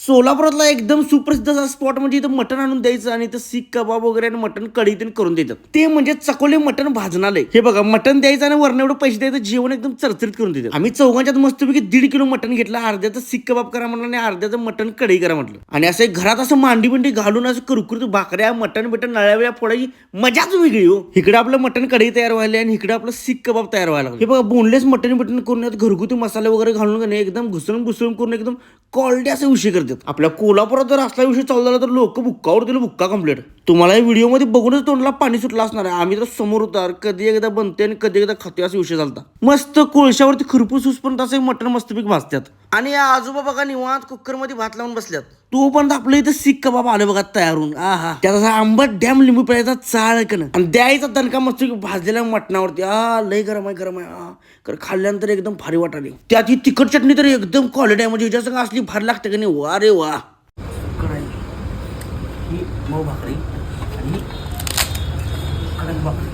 सोलापुरातला एकदम सुप्रसिद्ध असा स्पॉट म्हणजे इथं मटण आणून द्यायचं आणि इथं सीख कबाब वगैरे आणि मटण कढी तेन करून देतात. ते म्हणजे चकोले मटण भाजणाले. हे बघा मटण द्यायचं आणि वरण एवढं पैसे द्यायचं जेवण एकदम चरचरीत करून देतात. आम्ही चौघांच्यात मस्तपैकी दीड किलो मटण घेतलं अर्ध्याचं सीख कबाब करा म्हटलं आणि अर्ध्याचं मटण कढी करा म्हटलं. आणि असं घरात असं मांडी बिंडी घालून असं कुरकुरीत भाकऱ्या मटण बिटण नळ्या वेळा फोडायची मजाच वेगळी हो. इकडे आपलं मटण कढई तयार व्हायला आणि इकडे आपलं सीख कबाब तयार व्हायला हे बघा बोनलेस मटण बिटण करून घरगुती मसाले वगैरे घालून एकदम घुसळून घुसळून करून एकदम कॉल्डे असं उशी करते आपल्या कोल्हापुरात जर असला विषय चालू झाला तर लोक बुक्कावर दिलं बुक्का कंप्लीट तुम्हाला या व्हिडिओमध्ये बघूनच तोंडला पाणी सुटलं असणार आहे. आम्ही तर समोर उतार कधी एकदा बनते आणि कधी एकदा खाते असा विषय झाला मस्त कोळशावरती खरपूस उसपर्यंत असं मटण मस्तपीक भाजतात आणि या आजोबा बघा निवांत कुकरमध्ये भात लावून बसल्यात. तो पण आपलं इथं सिक कबाब आलं बघा तयार होऊन. आहा. त्यात असा आंबट डॅम लिंबू पिळायचा चाळ कन आणि द्यायचा दणका मस्त भाजलेल्या मटणावरती. आ लय गरम आहे गरम आहे. आ. कर खाल्ल्यानंतर एकदम भारी वाटाली त्यात ही तिखट चटणी तर एकदम क्वालिटी आहे. म्हणजे हिच्या असली भारी लागते का नाही? वा रे वा. मऊ भाकरी आणि कडक भाकरी.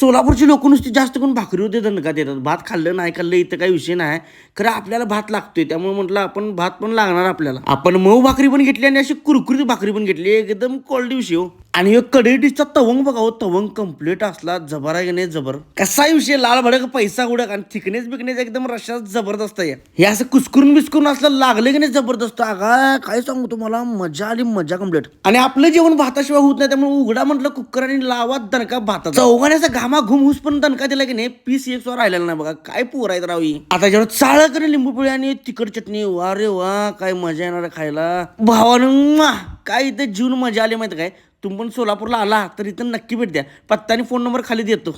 सोलापूरची लोक नुसती जास्त करून भाकरी होते दणका देतात. भात खाल्लं नाही खाल्लं इथं काही विषय नाही. खरं आपल्याला भात लागतोय. त्यामुळे म्हटलं आपण भात पण लागणार आपल्याला. आपण मऊ भाकरी पण घेतली आणि अशी कुरकुरीत भाकरी पण घेतली. एकदम क्वालिटी विषय हो. आणि एक कढई डिशचा तवंग बघा हो तवंग कंप्लीट असला जबर आहे की नाही जबर? कसा विषय? लाल भडक पैसा उडक आणि थिकनेस बिकनेस एकदम रशात जबरदस्त आहे. हे असं कुसकरून बिस्करून असलं लागलं की नाही जबरदस्त? अगा काय सांगू तुम्हाला? मजा आली मजा कंप्लीट आणि आपलं जेवण भाताशिवाय होत नाही त्यामुळे उघडा म्हटलं कुकर आणि लावा दणका भातात चौघाण्याचा घामा घुम हुस पण दणका दिला की नाही पीस एक वर राहिलेला नाही बघा. काय पोर आहेत रावी आता जेव्हा चाळ करे लिंबू पोळी आणि तिखट चटणी वा रे वा काय मजा येणार खायला. भावानं काय इथे जीवन मजा आली माहिती काय? तुम्ही पण सोलापूरला आला तर इथं नक्की भेट द्या. पत्ता आणि फोन नंबर खाली देतो.